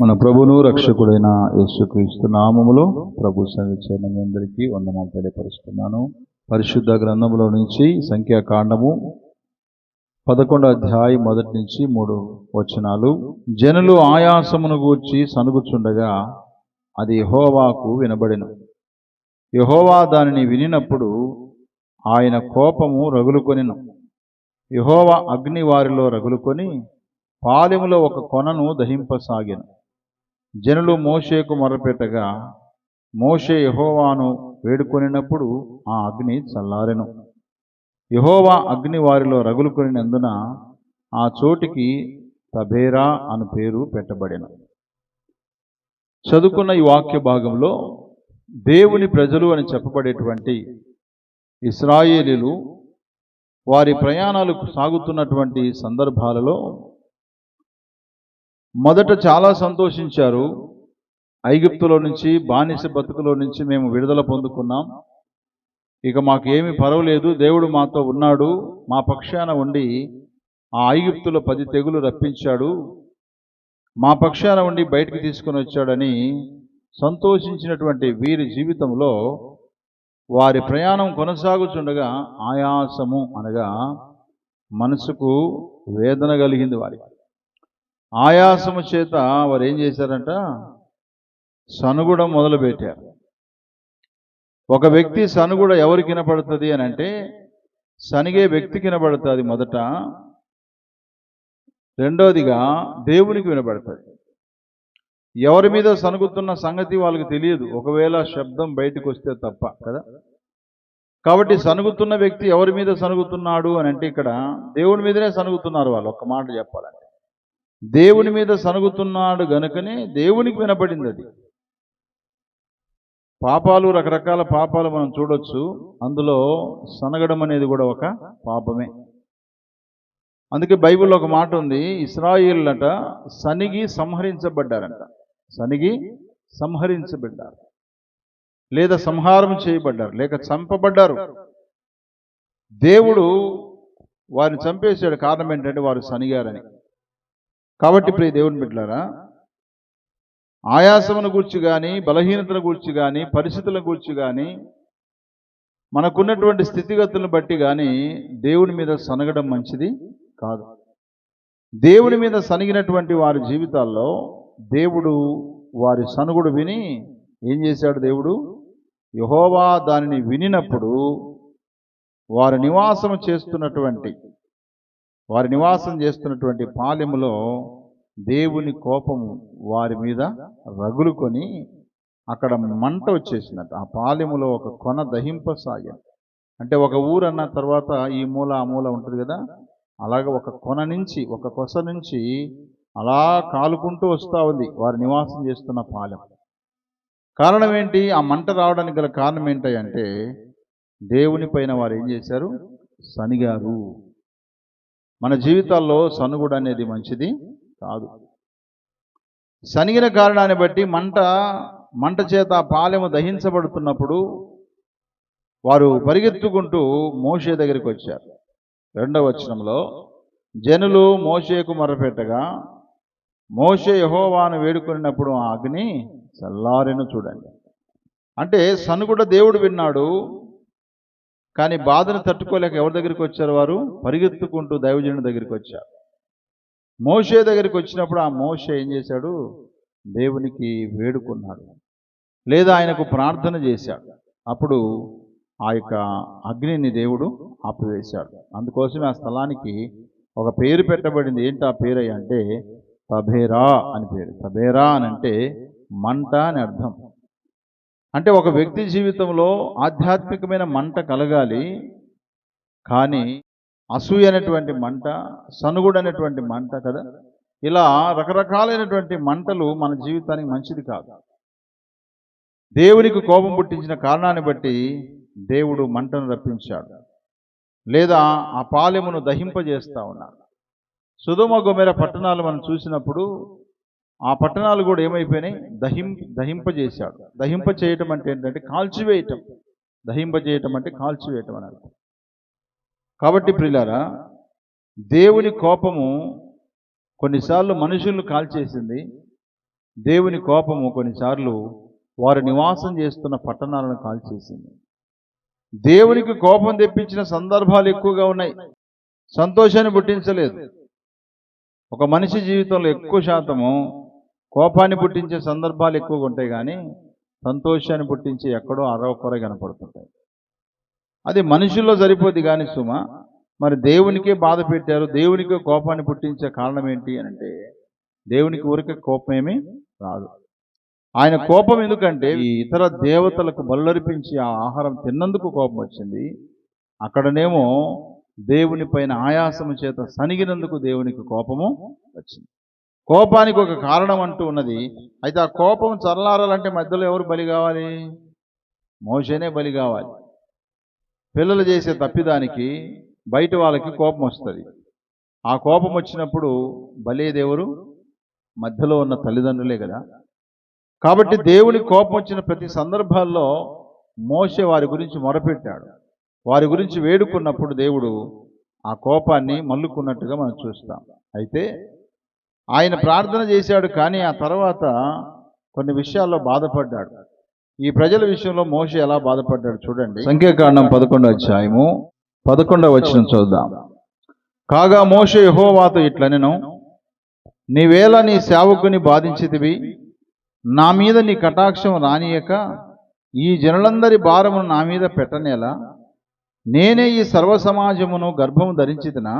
మన ప్రభును రక్షకుడైన యేసుక్రీస్తు నామములో ప్రభు సంగతి మీ అందరికీ వందనాలు తెలియపరుస్తున్నాను. పరిశుద్ధ గ్రంథములో నుంచి సంఖ్యాకాండము పదకొండో అధ్యాయం మొదటి నుంచి మూడు వచనాలు. జనులు ఆయాసమును గూర్చి సనుగుచుండగా అది యహోవాకు వినబడెను. యహోవా దానిని వినినప్పుడు ఆయన కోపము రగులుకొనిను. యహోవా అగ్ని వారిలో రగులుకొని పాలెములో ఒక కొనను దహింపసాగాను. జనులు మోషేకు మొరపెట్టగా మోషే యహోవాను వేడుకొనినప్పుడు ఆ అగ్ని చల్లారెను. యహోవా అగ్ని వారిలో రగులుకొనినందున ఆ చోటికి తబేరా అను పేరు పెట్టబడిన. చదువుకున్న ఈ వాక్య భాగంలో దేవుని ప్రజలు అని చెప్పబడేటువంటి ఇస్రాయేలీలు వారి ప్రయాణాలు సాగుతున్నటువంటి సందర్భాలలో మొదట చాలా సంతోషించారు. ఐగుప్తులో నుంచి బానిస బతుకులో నుంచి మేము విడుదల పొందుకున్నాం. ఇక మాకు ఏమి పర్వాలేదు. దేవుడు మాతో ఉన్నాడు. మా పక్షాన ఉండి ఆ ఐగుప్తుల పది తెగులు రప్పించాడు. మా పక్షాన ఉండి బయటికి తీసుకొని వచ్చాడని సంతోషించినటువంటి వీరి జీవితంలో వారి ప్రయాణం కొనసాగుచుండగా ఆయాసము అనగా మనసుకు వేదన కలిగింది వారికి. ఆయాసము చేత వారు ఏం చేశారంట? సనుగుడం మొదలుపెట్టారు. ఒక వ్యక్తి సనుగుడ ఎవరికి వినపడుతుంది అని అంటే సనిగే వ్యక్తికి వినపడుతుంది మొదట. రెండోదిగా దేవునికి వినపడుతుంది. ఎవరి మీద సనుగుతున్న సంగతి వాళ్ళకి తెలియదు. ఒకవేళ శబ్దం బయటకు వస్తే తప్ప కదా? కాబట్టి సనుగుతున్న వ్యక్తి ఎవరి మీద సనుగుతున్నాడు అని అంటే ఇక్కడ దేవుని మీదనే సనుగుతున్నారు వాళ్ళు. ఒక్క మాట చెప్పాలంటే. దేవుని మీద సనుగుతున్నాడు గనుకనే దేవునికి వినపడింది అది. పాపాలు రకరకాల పాపాలు మనం చూడొచ్చు. అందులో సనగడం అనేది కూడా ఒక పాపమే. అందుకే బైబిల్లో ఒక మాట ఉంది ఇస్రాయిల్లట సనిగి సంహరించబడ్డారంట. సనిగి సంహరించబడ్డారు. లేదా సంహారం చేయబడ్డారు లేక చంపబడ్డారు. దేవుడు వారిని చంపేశాడు. కారణం ఏంటంటే వారు సనిగారని. కాబట్టి ప్రియ దేవుని బిడ్డలారా ఆయాసమును గూర్చి కానీ బలహీనతను గూర్చి కానీ పరిస్థితులను గూర్చి కానీ మనకున్నటువంటి స్థితిగతులను బట్టి కానీ దేవుని మీద సనగడం మంచిది కాదు. దేవుని మీద సనిగినటువంటి వారి జీవితాల్లో దేవుడు వారి సనుగుడు విని ఏం చేశాడు దేవుడు? యహోవా దానిని వినినప్పుడు వారు నివాసం చేస్తున్నటువంటి వారి నివాసం చేస్తున్నటువంటి పాలెములో దేవుని కోపం వారి మీద రగులుకొని అక్కడ మంట వచ్చేసినట్టు ఆ పాలెములో ఒక కొన దహింపసాగాం అంటే ఒక ఊరు అన్న తర్వాత ఈ మూల ఆ మూల ఉంటుంది కదా? అలాగే ఒక కొన నుంచి ఒక కొస నుంచి అలా కాలుకుంటూ వస్తూ ఉంది వారు నివాసం చేస్తున్న పాలెం. కారణం ఏంటి? ఆ మంట రావడానికి గల కారణం ఏంటంటే దేవుని పైన వారు ఏం చేశారు? సనిగారు. మన జీవితాల్లో సనుగుడు అనేది మంచిది కాదు. సనిగిన కారణాన్ని బట్టి మంట మంట చేత పాలెము దహించబడుతున్నప్పుడు వారు పరిగెత్తుకుంటూ మోషే దగ్గరికి వచ్చారు. రెండవ వచనంలో జనులు మోషేకు మొరపెట్టగా మోషే యహోవాను వేడుకున్నప్పుడు ఆ అగ్ని చల్లారెను చూడండి. అంటే సనుగుడ దేవుడు విన్నాడు కానీ బాధను తట్టుకోలేక ఎవరి దగ్గరికి వచ్చారు వారు? పరిగెత్తుకుంటూ దైవజనుడి దగ్గరికి వచ్చారు. మోషే దగ్గరికి వచ్చినప్పుడు ఆ మోషే ఏం చేశాడు? దేవునికి వేడుకున్నాడు. లేదా ఆయనకు ప్రార్థన చేశాడు. అప్పుడు ఆ యొక్క అగ్నిని దేవుడు ఆపివేశాడు. అందుకోసమే ఆ స్థలానికి ఒక పేరు పెట్టబడింది. ఏంటి ఆ పేరు అంటే తబేరా అని పేరు. తబేరా అని అంటే మంట అని అర్థం. అంటే ఒక వ్యక్తి జీవితంలో ఆధ్యాత్మికమైన మంట కలగాలి కానీ అసూయ అనేటువంటి మంట సనుగుడు అనేటువంటి మంట కదా? ఇలా రకరకాలైనటువంటి మంటలు మన జీవితానికి మంచిది కాదు. దేవునికి కోపం పుట్టించిన కారణాన్ని బట్టి దేవుడు మంటను రప్పించాడు. లేదా ఆ పాలెమును దహింపజేస్తా ఉన్నాడు. సుధుమ గొమెర పట్టణాలు మనం చూసినప్పుడు ఆ పట్టణాలు కూడా ఏమైపోయినాయి? దహిం దహింపజేశాడు. దహింప చేయటం అంటే ఏంటంటే కాల్చివేయటం. దహింపజేయటం అంటే కాల్చివేయటం అని అర్థం. కాబట్టి ప్రిలారా దేవుని కోపము కొన్నిసార్లు మనుషులను కాల్చేసింది. దేవుని కోపము కొన్నిసార్లు వారు నివాసం చేస్తున్న పట్టణాలను కాల్చేసింది. దేవునికి కోపం తెప్పించిన సందర్భాలు ఎక్కువగా ఉన్నాయి. సంతోషాన్ని పుట్టించలేదు. ఒక మనిషి జీవితంలో ఎక్కువ శాతము కోపాన్ని పుట్టించే సందర్భాలు ఎక్కువగా ఉంటాయి కానీ సంతోషాన్ని పుట్టించి ఎక్కడో అరవకొర కనపడుతుంటాయి. అది మనుషుల్లో సరిపోద్ది కానీ సుమ మరి దేవునికే బాధ పెట్టారు దేవునికే కోపాన్ని పుట్టించే కారణం ఏంటి అని అంటే దేవునికి ఊరికే కోపం ఏమీ రాదు. ఆయన కోపం ఎందుకంటే ఈ ఇతర దేవతలకు బల్లరిపించి ఆ ఆహారం తిన్నందుకు కోపం వచ్చింది. అక్కడనేమో దేవుని పైన ఆయాసము చేత సనిగినందుకు దేవునికి కోపము వచ్చింది. కోపానికి ఒక కారణం అంటూ ఉన్నది. అయితే ఆ కోపం చల్లారాలంటే మధ్యలో ఎవరు బలి కావాలి? మోషనే బలి కావాలి. పిల్లలు చేసే తప్పిదానికి బయట వాళ్ళకి కోపం వస్తుంది. ఆ కోపం వచ్చినప్పుడు బలేదెవరు మధ్యలో ఉన్న తల్లిదండ్రులే కదా. కాబట్టి దేవుని కోపం వచ్చిన ప్రతి సందర్భాల్లో మోసే వారి గురించి మొరపెట్టాడు. వారి గురించి వేడుకున్నప్పుడు దేవుడు ఆ కోపాన్ని మల్లుకున్నట్టుగా మనం చూస్తాం. అయితే ఆయన ప్రార్థన చేశాడు కానీ ఆ తర్వాత కొన్ని విషయాల్లో బాధపడ్డాడు. ఈ ప్రజల విషయంలో మోషే ఎలా బాధపడ్డాడు చూడండి. సంఖ్యాకాండం పదకొండవ అధ్యాయము పదకొండవ వచ్చిన చూద్దాం. కాగా మోషే యెహోవాతో ఇట్లనెను నీవేళ నీ సేవకుని బాధించితివి నా మీద నీ కటాక్షం రానియక ఈ జనులందరి భారమును నా మీద పెట్టనేలా? నేనే ఈ సర్వసమాజమును గర్భము ధరించితినా?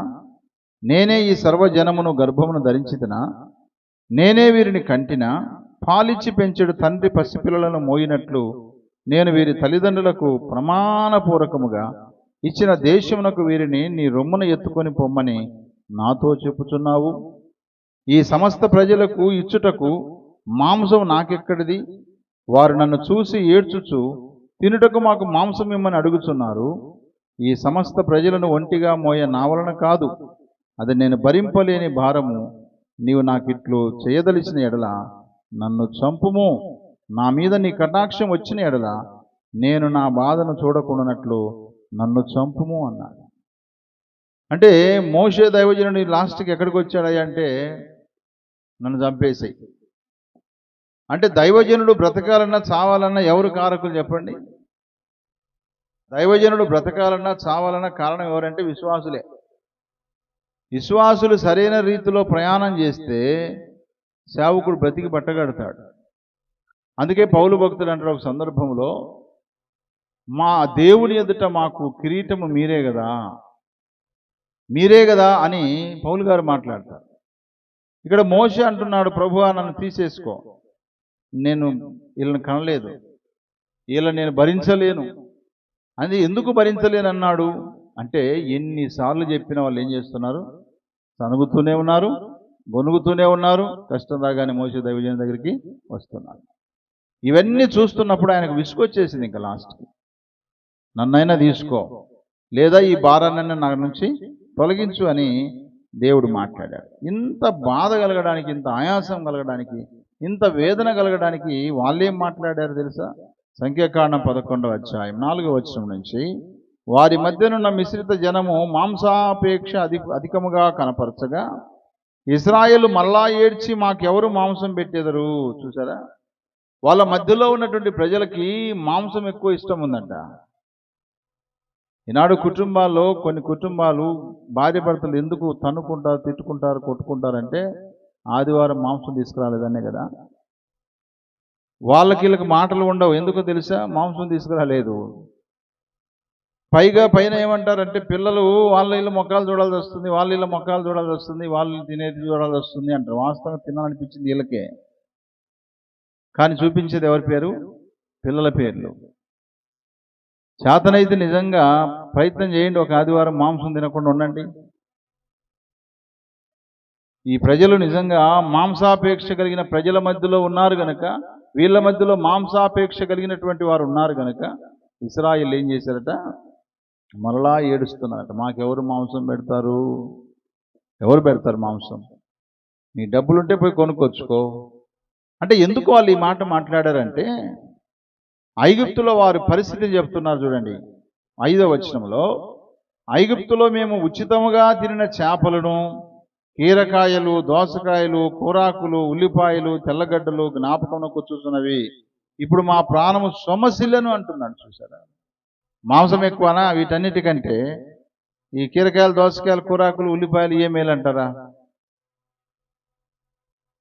నేనే ఈ సర్వజనమును గర్భమును ధరించితినా? నేనే వీరిని కంటినా? పాలిచ్చి పెంచెడు తండ్రి పసిపిల్లలను మోయినట్లు నేను వీరి తల్లిదండ్రులకు ప్రమాణపూర్వకముగా ఇచ్చిన దేశమునకు వీరిని నీ రొమ్మున ఎత్తుకొని పొమ్మని నాతో చెప్పుచున్నావు. ఈ సమస్త ప్రజలకు ఇచ్చుటకు మాంసం నాకెక్కడిది? వారు నన్ను చూసి ఏడ్చుచు తినుటకు మాకు మాంసం ఇమ్మని అడుగుచున్నారు. ఈ సమస్త ప్రజలను ఒంటిగా మోయ నా వలన కాదు. అది నేను భరింపలేని భారము. నీవు నాకిట్లు చేయదలిచిన ఎడల నన్ను చంపుము. నా మీద నీ కటాక్షం వచ్చిన ఎడల నేను నా బాధను చూడకుండానట్లు నన్ను చంపుము అన్నాడు. అంటే మోషే దైవజనుడి లాస్ట్కి ఎక్కడికి వచ్చాడయ్యా అంటే నన్ను చంపేసాయి. అంటే దైవజనుడు బ్రతకాలన్నా చావాలన్నా ఎవరు కారకులు చెప్పండి? దైవజనుడు బ్రతకాలన్నా చావాలన్నా కారణం ఎవరంటే విశ్వాసులే. విశ్వాసులు సరైన రీతిలో ప్రయాణం చేస్తే సేవకుడు బ్రతికి పట్టగడతాడు అందుకే పౌలు భక్తులు అంటారు ఒక సందర్భంలో మా దేవుని ఎదుట మాకు కిరీటము మీరే కదా మీరే కదా అని పౌలు గారు మాట్లాడతారు. ఇక్కడ మోస అంటున్నాడు ప్రభువా నన్ను తీసేసుకో నేను వీళ్ళని కనలేదు వీళ్ళని నేను భరించలేను. అది ఎందుకు భరించలేనన్నాడు? అంటే ఎన్నిసార్లు చెప్పిన వాళ్ళు ఏం చేస్తున్నారు? సనుగుతూనే ఉన్నారు గొనుగుతూనే ఉన్నారు కష్టం రాగానే మోసే దైవజన దగ్గరికి వస్తున్నారు. ఇవన్నీ చూస్తున్నప్పుడు ఆయనకు విసుగొచ్చేసింది ఇంకా లాస్ట్కి నన్నైనా తీసుకో లేదా ఈ భారాన్ని నా నుంచి తొలగించు అని దేవుడు మాట్లాడాడు. ఇంత బాధ కలగడానికి ఇంత ఆయాసం కలగడానికి ఇంత వేదన కలగడానికి వాళ్ళేం మాట్లాడారు తెలుసా? సంఖ్యాకారణం పదకొండవ అధ్యాయం నాలుగవ వచ్చిన నుంచి వారి మధ్యనున్న మిశ్రిత జనము మాంసాపేక్ష అధి అధికముగా కనపరచగా ఇస్రాయేల్ మళ్ళా ఏడ్చి మాకెవరు మాంసం పెట్టేదరు? చూసారా వాళ్ళ మధ్యలో ఉన్నటువంటి ప్రజలకి మాంసం ఎక్కువ ఇష్టం ఉందంట ఈనాడు కుటుంబాల్లో కొన్ని కుటుంబాలు భార్య భర్తలు ఎందుకు తన్నుకుంటారు తిట్టుకుంటారు కొట్టుకుంటారంటే ఆదివారం మాంసం తీసుకురాలేదనే కదా. వాళ్ళకి వీళ్ళకి మాటలు ఉండవు. ఎందుకో తెలుసా? మాంసం తీసుకురాలేదు. పైగా పైన ఏమంటారంటే పిల్లలు వాళ్ళ ఇళ్ళ మొక్కలు చూడాల్సి వస్తుంది వాళ్ళ ఇళ్ళ మొక్కలు చూడాల్సి వస్తుంది వాళ్ళు తినేది చూడాల్సి వస్తుంది అంటారు. వాస్తవంగా తినాలనిపించింది వీళ్ళకే. కానీ చూపించేది ఎవరి పేరు? పిల్లల పేర్లు. చేతనైతే నిజంగా ప్రయత్నం చేయండి ఒక ఆదివారం మాంసం తినకుండా ఉండండి. ఈ ప్రజలు నిజంగా మాంసాపేక్ష కలిగిన ప్రజల మధ్యలో ఉన్నారు గనక వీళ్ళ మధ్యలో మాంసాపేక్ష కలిగినటువంటి వారు ఉన్నారు గనక ఇస్రాయిల్ ఏం చేశారట? మరలా ఏడుస్తున్నారట. మాకెవరు మాంసం పెడతారు? ఎవరు పెడతారు మాంసం? నీ డబ్బులుంటే పోయి కొనుక్కొచ్చుకో. అంటే ఎందుకు వాళ్ళు ఈ మాట మాట్లాడారంటే ఐగుప్తులో వారి పరిస్థితిని చెప్తున్నారు చూడండి. ఐదో వచనంలో ఐగుప్తులో మేము ఉచితముగా తినిన చేపలను కీరకాయలు దోసకాయలు కూరాకులు ఉల్లిపాయలు తెల్లగడ్డలు జ్ఞాపకంకు చూసినవి. ఇప్పుడు మా ప్రాణము సొమశిల్లను అంటున్నాడు చూసారా మాంసం ఎక్కువనా? వీటన్నిటికంటే ఈ కీరకాయలు దోసకాయలు కూరాకులు ఉల్లిపాయలు ఏ మేలు అంటారా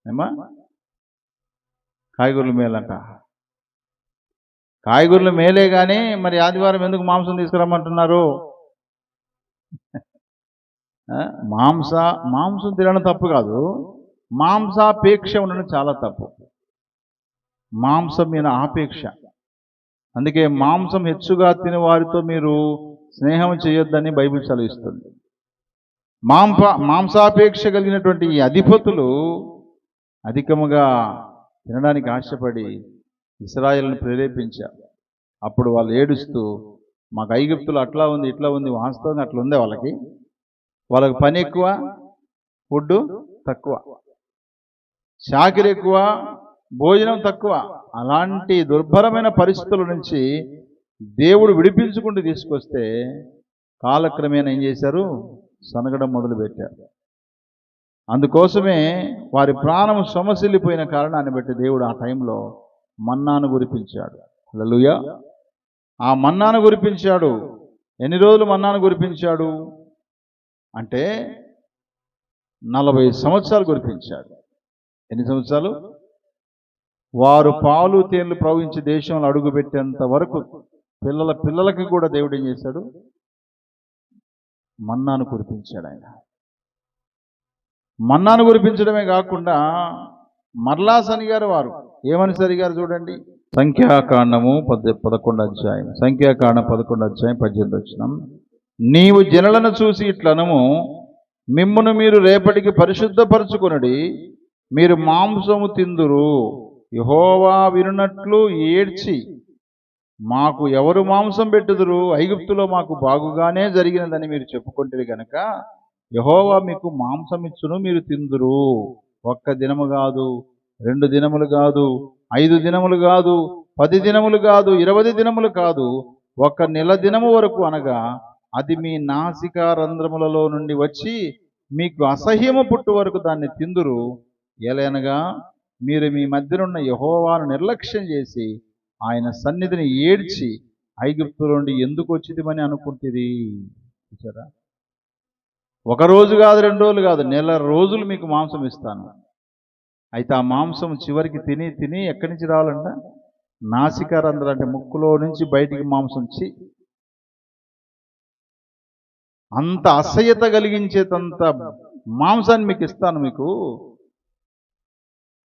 ఏమా కాయగూరలు మేలంట. కాయగూరలు మేలే కానీ మరి ఆదివారం ఎందుకు మాంసం తీసుకురమ్మంటున్నారు? మాంస మాంసం తినడం తప్పు కాదు. మాంసాపేక్ష ఉండడం చాలా తప్పు. మాంసం మీద ఆపేక్ష. అందుకే మాంసం హెచ్చుగా తినే వారితో మీరు స్నేహం చేయొద్దని బైబిల్ సెలవిస్తుంది. మాంస మాంసాపేక్ష కలిగినటువంటి ఈ అధిపతులు అధికముగా తినడానికి ఆశపడి ఇస్రాయల్ని ప్రేరేపించారు. అప్పుడు వాళ్ళు ఏడుస్తూ మాకు ఐగుప్తులు అట్లా ఉంది ఇట్లా ఉంది వాస్తవంగా అట్లా ఉందే వాళ్ళకి? వాళ్ళకి పని ఎక్కువ ఫుడ్ తక్కువ. చాకిరి ఎక్కువ భోజనం తక్కువ. అలాంటి దుర్భరమైన పరిస్థితుల నుంచి దేవుడు విడిపించుకుంటూ తీసుకొస్తే కాలక్రమేణా ఏం చేశారు? సనగడం మొదలుపెట్టారు. అందుకోసమే వారి ప్రాణం సొమసిల్లిపోయిన కారణాన్ని బట్టి దేవుడు ఆ టైంలో మన్నాను గురిపించాడు లలుయ ఆ మన్నాను గురిపించాడు ఎన్ని రోజులు మన్నాను గురిపించాడు అంటే నలభై సంవత్సరాలు గురిపించాడు ఎన్ని సంవత్సరాలు? వారు పాలు తేళ్ళు ప్రవహించి దేశంలో అడుగుపెట్టేంత వరకు పిల్లల పిల్లలకి కూడా దేవుడు ఏం చేశాడు? మన్నాను కురిపించాడు ఆయన. మన్నాను కురిపించడమే కాకుండా మరలా గారు వారు. ఏమని సరిగారు చూడండి? సంఖ్యాకాండము పద పదకొండు అధ్యాయం. సంఖ్యాకాండం పదకొండు అధ్యాయం పద్దెనిమిది వచ్చినాం నీవు జనులను చూసి ఇట్లనము మిమ్మును మీరు రేపటికి పరిశుద్ధపరచుకొనుడి మీరు మాంసము తిందురు. యహోవా వినున్నట్లు ఏడ్చి మాకు ఎవరు మాంసం పెట్టుదురు? ఐగుప్తులో మాకు బాగుగానే జరిగినదని మీరు చెప్పుకుంటారు గనక యహోవా మీకు మాంసం ఇచ్చును మీరు తిందురు. ఒక్క దినము కాదు రెండు దినములు కాదు ఐదు దినములు కాదు పది దినములు కాదు ఇరవై దినములు కాదు ఒక నెల దినము వరకు అనగా అది మీ నాసిక రంధ్రములలో నుండి వచ్చి మీకు అసహ్యము పుట్టు వరకు దాన్ని తిందురు. ఎలయనగా మీరు మీ మధ్యనున్న యహోవాను నిర్లక్ష్యం చేసి ఆయన సన్నిధిని ఏడ్చి ఐగుప్తు నుండి ఎందుకు వచ్చిందని అనుకుంటుంది చూసారా? ఒక రోజు కాదు రెండు రోజులు కాదు నెల రోజులు మీకు మాంసం ఇస్తాను. అయితే ఆ మాంసం చివరికి తిని తిని ఎక్కడి నుంచి రావాలంట? నాసికారంధ్ర అంటే ముక్కులో నుంచి బయటికి మాంసం వచ్చి అంత అసహ్యత కలిగించేటంత మాంసాన్ని మీకు ఇస్తాను మీకు.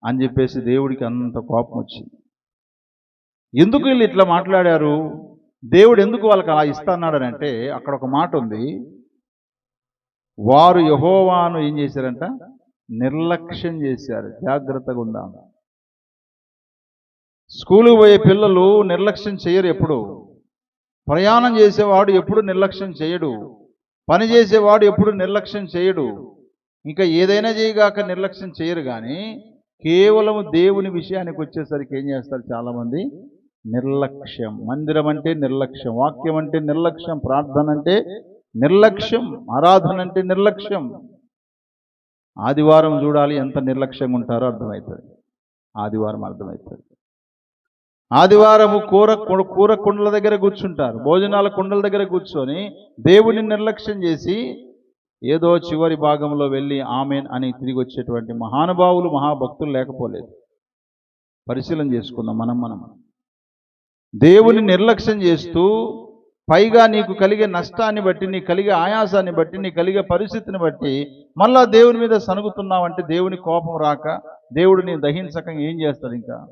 అని చెప్పేసి దేవుడికి అంత కోపం వచ్చింది. ఎందుకు వీళ్ళు ఇట్లా మాట్లాడారు? దేవుడు ఎందుకు వాళ్ళకి అలా ఇస్తాన్నాడని అంటే అక్కడ ఒక మాట ఉంది. వారు యహోవాను ఏం చేశారంట? నిర్లక్ష్యం చేశారు. జాగ్రత్తగా ఉందాం స్కూలుకు పోయే పిల్లలు నిర్లక్ష్యం చేయరు ఎప్పుడు. ప్రయాణం చేసేవాడు ఎప్పుడు నిర్లక్ష్యం చేయడు. పని చేసేవాడు ఎప్పుడు నిర్లక్ష్యం చేయడు. ఇంకా ఏదైనా చేయగాక నిర్లక్ష్యం చేయరు కానీ కేవలం దేవుని విషయానికి వచ్చేసరికి ఏం చేస్తారు చాలామంది? నిర్లక్ష్యం. మందిరం అంటే నిర్లక్ష్యం. వాక్యం అంటే నిర్లక్ష్యం. ప్రార్థన అంటే నిర్లక్ష్యం. ఆరాధన అంటే నిర్లక్ష్యం. ఆదివారం చూడాలి ఎంత నిర్లక్ష్యంగా ఉంటారో అర్థమవుతుంది. ఆదివారం అర్థమవుతుంది. ఆదివారము కూర కూర కుండల దగ్గర కూర్చుంటారు. భోజనాల కుండల దగ్గర కూర్చొని దేవుని నిర్లక్ష్యం చేసి ఏదో చివరి భాగంలో వెళ్ళి ఆమెన్ అని తిరిగి వచ్చేటువంటి మహానుభావులు మహాభక్తులు లేకపోలేదు. పరిశీలన చేసుకుందాం మనం మనం. దేవుని నిర్లక్ష్యం చేస్తూ పైగా నీకు కలిగే నష్టాన్ని బట్టి నీ కలిగే ఆయాసాన్ని బట్టి నీ కలిగే పరిస్థితిని బట్టి మళ్ళా దేవుని మీద సనుగుతున్నావంటే దేవుని కోపం రాక దేవుడిని దహించక ఏం చేస్తాడు ఇంకా?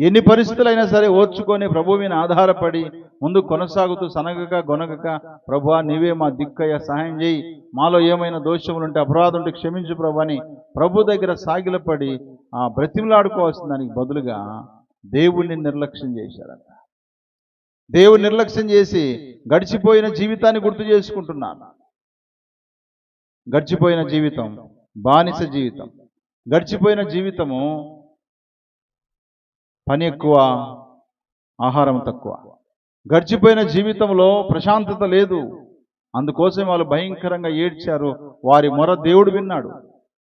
ఎన్ని పరిస్థితులైనా సరే ఓర్చుకొని ప్రభు మీద ఆధారపడి ముందు కొనసాగుతూ సనగక గొనగక ప్రభు నీవే మా దిక్కయ్య సహాయం చేయి. మాలో ఏమైనా దోషములు ఉంటే అపరాధం ఉంటే క్షమించు ప్రభు అని ప్రభు దగ్గర సాగిలపడి ఆ బ్రతిమలాడుకోవాల్సిన దానికి బదులుగా దేవుణ్ణి నిర్లక్ష్యం చేశారంట. దేవుని నిర్లక్ష్యం చేసి గడిచిపోయిన జీవితాన్ని గుర్తు చేసుకుంటున్నాను. గడిచిపోయిన జీవితం బానిస జీవితం. గడిచిపోయిన జీవితము పని ఎక్కువ ఆహారం తక్కువ. గడిచిపోయిన జీవితంలో ప్రశాంతత లేదు. అందుకోసం వాళ్ళు భయంకరంగా ఏడ్చారు. వారి మొర దేవుడు విన్నాడు.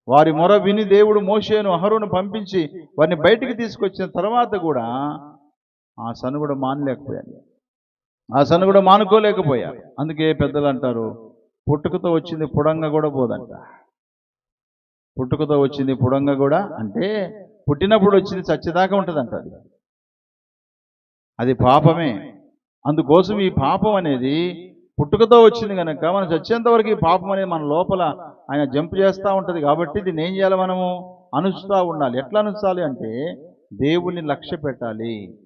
వారి మొర విని దేవుడు మోషేను అహరును పంపించి వారిని బయటికి తీసుకొచ్చిన తర్వాత కూడా ఆ సనుగుడు మానలేకపోయాను ఆ సనుగుడు మానుకోలేకపోయారు అందుకే పెద్దలు అంటారు పుట్టుకతో వచ్చింది పుడంగా కూడా పోదంట. పుట్టుకతో వచ్చింది పుడంగా కూడా అంటే పుట్టినప్పుడు వచ్చింది చచ్చేదాకా ఉంటుందంట అది. అది పాపమే. అందుకోసం ఈ పాపం అనేది పుట్టుకతో వచ్చింది కనుక మనం చచ్చేంతవరకు ఈ పాపం అనేది మన లోపల ఆయన జంప్ చేస్తూ ఉంటుంది కాబట్టి దీన్ని ఏం చేయాలి మనము? అనుస్తూ ఉండాలి. ఎట్లా అనుసాలి అంటే దేవుణ్ణి లక్ష్య పెట్టాలి.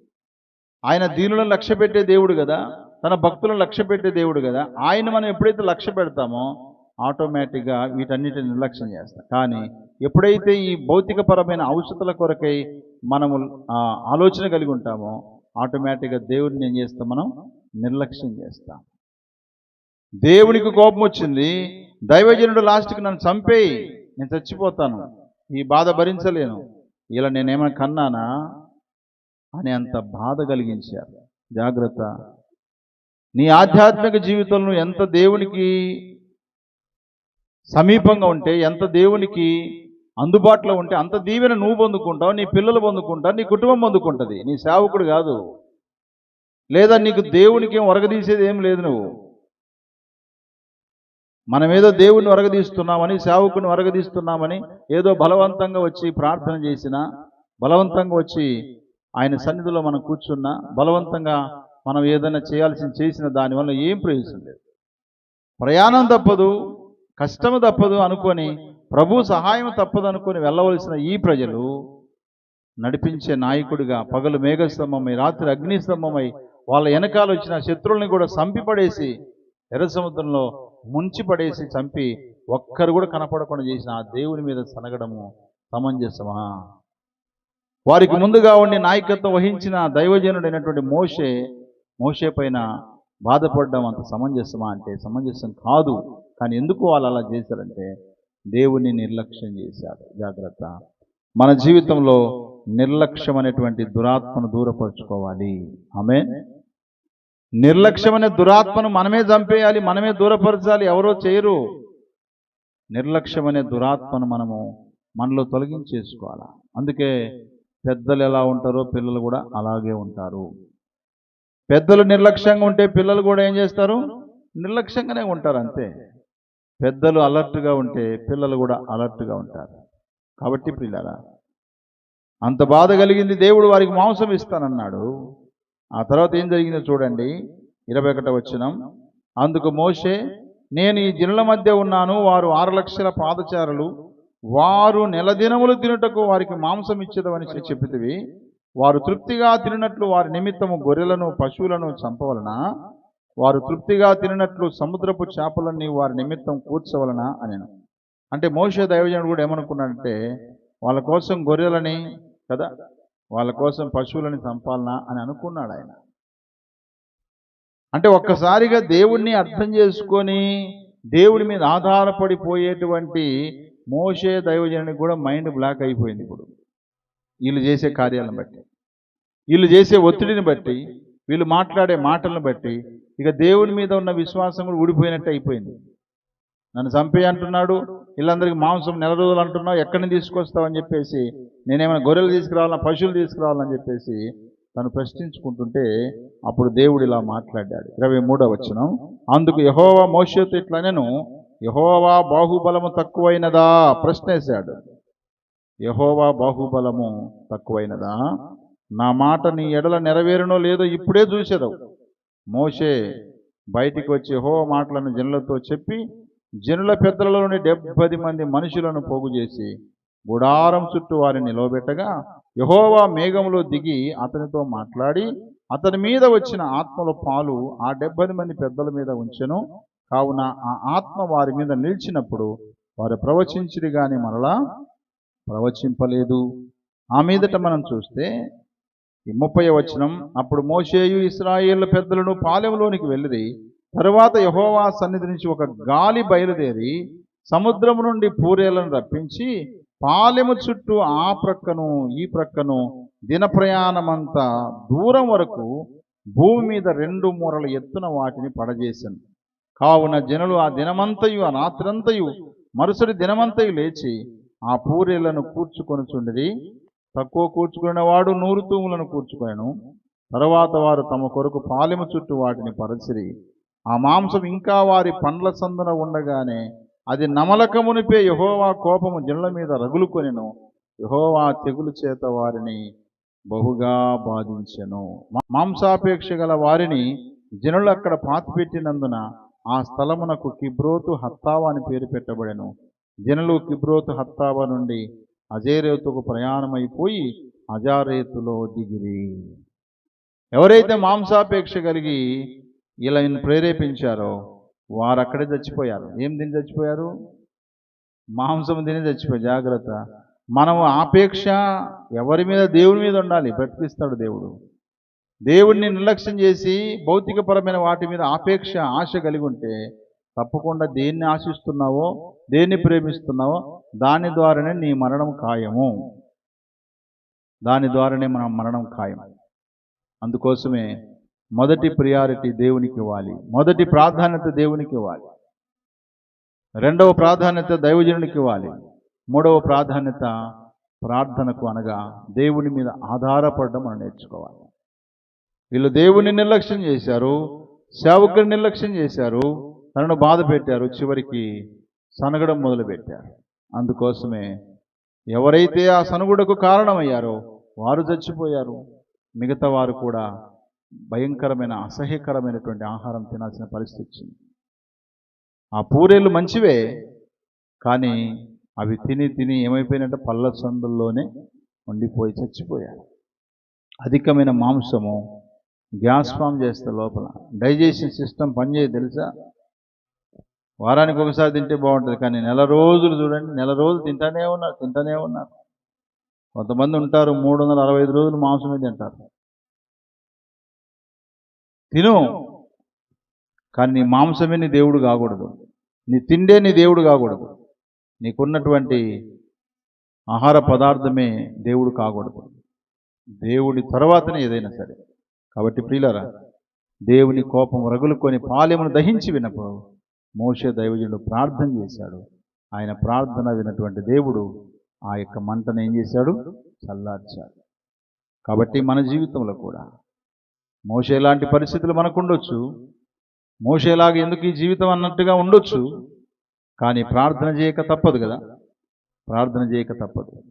ఆయన దీనులను లక్ష్య పెట్టే దేవుడు కదా. తన భక్తులను లక్ష్య పెట్టే దేవుడు కదా. ఆయన మనం ఎప్పుడైతే లక్ష్య పెడతామో ఆటోమేటిక్గా వీటన్నిటిని నిర్లక్ష్యం చేస్తాం. కానీ ఎప్పుడైతే ఈ భౌతికపరమైన ఔషధాల కొరకై మనము ఆలోచన కలిగి ఉంటామో ఆటోమేటిక్గా దేవుడిని ఏం చేస్తాం మనం? నిర్లక్ష్యం చేస్తాం. దేవునికి కోపం వచ్చింది. దైవజనుడు లాస్ట్కి నన్ను చంపేయి నేను చచ్చిపోతాను. ఈ బాధ భరించలేను. ఇలా నేనేమైనా కన్నానా? అని అంత బాధ కలిగించారు. జాగ్రత్త. నీ ఆధ్యాత్మిక జీవితంలో ఎంత దేవునికి సమీపంగా ఉంటే ఎంత దేవునికి అందుబాటులో ఉంటే అంత దీవెన నువ్వు పొందుకుంటావు నీ పిల్లలు పొందుకుంటారు నీ కుటుంబం పొందుకుంటుంది. నీ సేవకుడు కాదు. లేదా నీకు దేవునికి ఏం ఒరగదీసేది ఏం లేదు నువ్వు. మనం ఏదో దేవుడిని ఒరగదీస్తున్నామని సేవకుని ఒరగదీస్తున్నామని ఏదో బలవంతంగా వచ్చి ప్రార్థన చేసినా బలవంతంగా వచ్చి ఆయన సన్నిధిలో మనం కూర్చున్నా బలవంతంగా మనం ఏదైనా చేయాల్సిన చేసిన దానివల్ల ఏం ప్రయోజనం లేదు. ప్రయాణం తప్పదు కష్టం తప్పదు అనుకొని ప్రభు సహాయం తప్పదనుకొని వెళ్ళవలసిన ఈ ప్రజలు నడిపించే నాయకుడిగా పగలు మేఘస్తంభమై రాత్రి అగ్నిస్తంభమై వాళ్ళ వెనకాల వచ్చిన శత్రువుల్ని కూడా చంపిపడేసి ఎర్ర సముద్రంలో ముంచి పడేసి చంపి ఒక్కరు కూడా కనపడకుండా చేసిన ఆ దేవుని మీద సనగడము సమంజసమా? వారికి ముందుగా ఉండి నాయకత్వం వహించిన దైవజనుడైనటువంటి మోషే మోషే పైన బాధపడడం అంత సమంజసమా అంటే సమంజసం కాదు. కానీ ఎందుకు వాళ్ళు అలా చేశారంటే దేవుని నిర్లక్ష్యం చేశారు జాగ్రత్త. మన జీవితంలో నిర్లక్ష్యం అనేటువంటి దురాత్మను దూరపరుచుకోవాలి. ఆమె నిర్లక్ష్యం అనే దురాత్మను మనమే చంపేయాలి మనమే దూరపరచాలి ఎవరో చేయరు. నిర్లక్ష్యం అనే దురాత్మను మనము మనలో తొలగించేసుకోవాలి? అందుకే పెద్దలు ఎలా ఉంటారో పిల్లలు కూడా అలాగే ఉంటారు. పెద్దలు నిర్లక్ష్యంగా ఉంటే పిల్లలు కూడా ఏం చేస్తారు? నిర్లక్ష్యంగానే ఉంటారు అంతే. పెద్దలు అలర్ట్గా ఉంటే పిల్లలు కూడా అలర్ట్గా ఉంటారు. కాబట్టి పిల్లరా అంత బాధ కలిగింది దేవుడు వారికి మాంసం ఇస్తానన్నాడు. ఆ తర్వాత ఏం జరిగిందో చూడండి. ఇరవై ఒకట వచ్చినం అందుకు మోషే నేను ఈ జనుల మధ్య ఉన్నాను వారు ఆరు లక్షల పాదచారులు వారు నెల దినములు తినుటకు వారికి మాంసం ఇచ్చేదవని చెప్పితివి. వారు తృప్తిగా తినట్లు వారి నిమిత్తము గొర్రెలను పశువులను చంపవలన? వారు తృప్తిగా తినట్లు సముద్రపు చేపలన్నీ వారి నిమిత్తం కూర్చవలన అనెను. అంటే మోషే దైవజనుడు కూడా ఏమనుకున్నాడంటే వాళ్ళ కోసం గొర్రెలని కదా వాళ్ళ కోసం పశువులని చంపాలనా అని అనుకున్నాడు ఆయన. అంటే ఒక్కసారిగా దేవుణ్ణి అర్థం చేసుకొని దేవుడి మీద ఆధారపడిపోయేటువంటి మోసే దైవజనుడికి కూడా మైండ్ బ్లాక్ అయిపోయింది ఇప్పుడు. వీళ్ళు చేసే కార్యాలను బట్టి. వీళ్ళు చేసే ఒత్తిడిని బట్టి వీళ్ళు మాట్లాడే మాటలను బట్టి ఇక దేవుని మీద ఉన్న విశ్వాసం కూడా ఊడిపోయినట్టు అయిపోయింది. నన్ను చంపే అంటున్నాడు వీళ్ళందరికీ మాంసం నెల రోజులు అంటున్నావు ఎక్కడిని తీసుకొస్తావు తీసుకొస్తావని చెప్పేసి నేనేమైనా గొర్రెలు తీసుకురావాలన్నా పశువులు తీసుకురావాలని చెప్పేసి తను ప్రశ్నించుకుంటుంటే అప్పుడు దేవుడు ఇలా మాట్లాడాడు. ఇరవై మూడవ వచనం అందుకు యహోవా మోషతో ఇట్లా నేను యహోవా బాహుబలము తక్కువైనదా? ప్రశ్నేశాడు. యహోవా బాహుబలము తక్కువైనదా? నా మాట నీ ఎడల నెరవేరునో లేదో ఇప్పుడే చూసేదావు. మోషే బయటికి వచ్చి హో మాటలను జనులతో చెప్పి జనుల పెద్దలలోని డెబ్బది మంది మనుషులను పోగు చేసి గుడారం చుట్టూ వారిని నిలవబెట్టగా యహోవా మేఘంలో దిగి అతనితో మాట్లాడి అతని మీద వచ్చిన ఆత్మల పాలు ఆ డెబ్బది మంది పెద్దల మీద ఉంచెను. కావున ఆ ఆత్మ వారి మీద నిలిచినప్పుడు వారు ప్రవచించిది కానీ మరలా ప్రవచింపలేదు. ఆ మీదట మనం చూస్తే ఈ ముప్పై వచనం అప్పుడు మోషేయు ఇస్రాయేళ్ళ పెద్దలను పాలెంలోనికి వెళ్ళిది తరువాత యహోవా సన్నిధి నుంచి ఒక గాలి బయలుదేరి సముద్రము నుండి పూరేలను రప్పించి పాలెము చుట్టూ ఆ ప్రక్కను ఈ ప్రక్కను దిన ప్రయాణమంతా దూరం వరకు భూమి మీద రెండు మూరల ఎత్తున వాటిని పడజేశాను కావున జనులు ఆ దినమంతయు ఆ రాత్రంతయు మరుసటి దినమంతయు లేచి ఆ పూరేళ్ళను కూర్చుకొనుచుండిరి. తక్కువ కూర్చుకున్న వాడు నూరు తూములను కూర్చుకొనెను. తర్వాత వారు తమ కొరకు పాలెము చుట్టూ వాటిని పరచిరి. ఆ మాంసం ఇంకా వారి పండ్ల సందున ఉండగానే అది నమలకమునిపే యహోవా కోపము జనుల మీద రగులుకొనెను. యహోవా తెగులు చేత వారిని బహుగా బాధించెను. మాంసాపేక్ష గల వారిని జనులు అక్కడ పాతిపెట్టినందున ఆ స్థలమునకు కిబ్రోతు హత్తావా అని పేరు పెట్టబడెను. జనులు కిబ్రోతు హత్తావా నుండి అజేరేతుకు ప్రయాణమైపోయి అజారేతులో దిగిరి. ఎవరైతే మాంసాపేక్ష కలిగి ఇలా ప్రేరేపించారో వారు అక్కడే చచ్చిపోయారు. ఏం తిని చచ్చిపోయారు? మాంసం తిని చచ్చిపోయారు. జాగ్రత్త. మనం ఆపేక్ష ఎవరి మీద? దేవుని మీద ఉండాలి. బ్రతికిస్తాడు దేవుడు. దేవుడిని నిర్లక్ష్యం చేసి భౌతికపరమైన వాటి మీద ఆపేక్ష ఆశ కలిగి ఉంటే తప్పకుండా దేన్ని ఆశిస్తున్నావో దేన్ని ప్రేమిస్తున్నావో దాని ద్వారానే నీ మరణం ఖాయము. దాని ద్వారానే మనం మరణం ఖాయం అందుకోసమే మొదటి ప్రియారిటీ దేవునికి ఇవ్వాలి. మొదటి ప్రాధాన్యత దేవునికి ఇవ్వాలి. రెండవ ప్రాధాన్యత దైవజనునికి ఇవ్వాలి. మూడవ ప్రాధాన్యత ప్రార్థనకు అనగా దేవుని మీద ఆధారపడడం మనం నేర్చుకోవాలి. వీళ్ళు దేవుని నిర్లక్ష్యం చేశారు సేవకుని నిర్లక్ష్యం చేశారు తనను బాధ పెట్టారు చివరికి సనగడం మొదలుపెట్టారు. అందుకోసమే ఎవరైతే ఆ సనుగుడకు కారణమయ్యారో వారు చచ్చిపోయారు. మిగతా వారు కూడా భయంకరమైన అసహ్యకరమైనటువంటి ఆహారం తినాల్సిన పరిస్థితి వచ్చింది. ఆ పూరేళ్ళు మంచివే కానీ అవి తిని తిని ఏమైపోయినట్టే పళ్ళ సందుల్లోనే ఉండిపోయి చచ్చిపోయారు. అధికమైన మాంసము గ్యాస్ ఫామ్ చేస్తే లోపల. డైజెషన్ సిస్టమ్ పనిచేయదు తెలుసా? వారానికి ఒకసారి తింటే బాగుంటుంది కానీ నెల రోజులు చూడండి నెల రోజులు తింటానే ఉన్నారు తింటానే ఉన్నారు కొంతమంది ఉంటారు మూడు వందల అరవై ఐదు రోజులు మాంసమే తింటారు. తిను కానీ నీ మాంసమే నీ దేవుడు కాకూడదు. నీ తిండే నీ దేవుడు కాకూడదు. నీకున్నటువంటి ఆహార పదార్థమే దేవుడు కాకూడదు. దేవుడి తర్వాతనే ఏదైనా సరే. కాబట్టి ప్రియులరా దేవుని కోపం రగులుకొని పాలెమును దహించి వినప్పుడు మోషే దైవజనుడు ప్రార్థన చేశాడు. ఆయన ప్రార్థన వినటువంటి దేవుడు ఆ యొక్క మంటను ఏం చేశాడు? చల్లార్చాడు. కాబట్టి మన జీవితంలో కూడా మోషే లాంటి పరిస్థితులు మనకు ఉండొచ్చు మోసేలాగా ఎందుకు ఈ జీవితం అన్నట్టుగా ఉండొచ్చు? కానీ ప్రార్థన చేయక తప్పదు కదా. ప్రార్థన చేయక తప్పదు.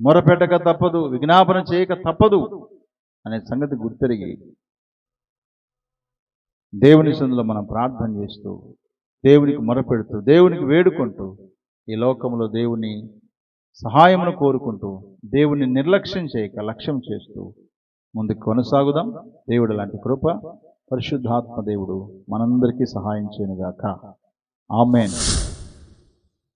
మొరపెట్టక తప్పదు. విజ్ఞాపన చేయక తప్పదు అనే సంగతి గుర్తెరిగి దేవుని సందులో మనం ప్రార్థన చేస్తూ దేవునికి మొరపెడుతూ దేవునికి వేడుకుంటూ ఈ లోకంలో దేవుని సహాయమును కోరుకుంటూ దేవుని నిర్లక్ష్యం చేయక లక్ష్యం చేస్తూ ముందుకు కొనసాగుదాం. దేవుడు లాంటి కృప పరిశుద్ధాత్మ దేవుడు మనందరికీ సహాయం చేయనుగాక. ఆమెన్.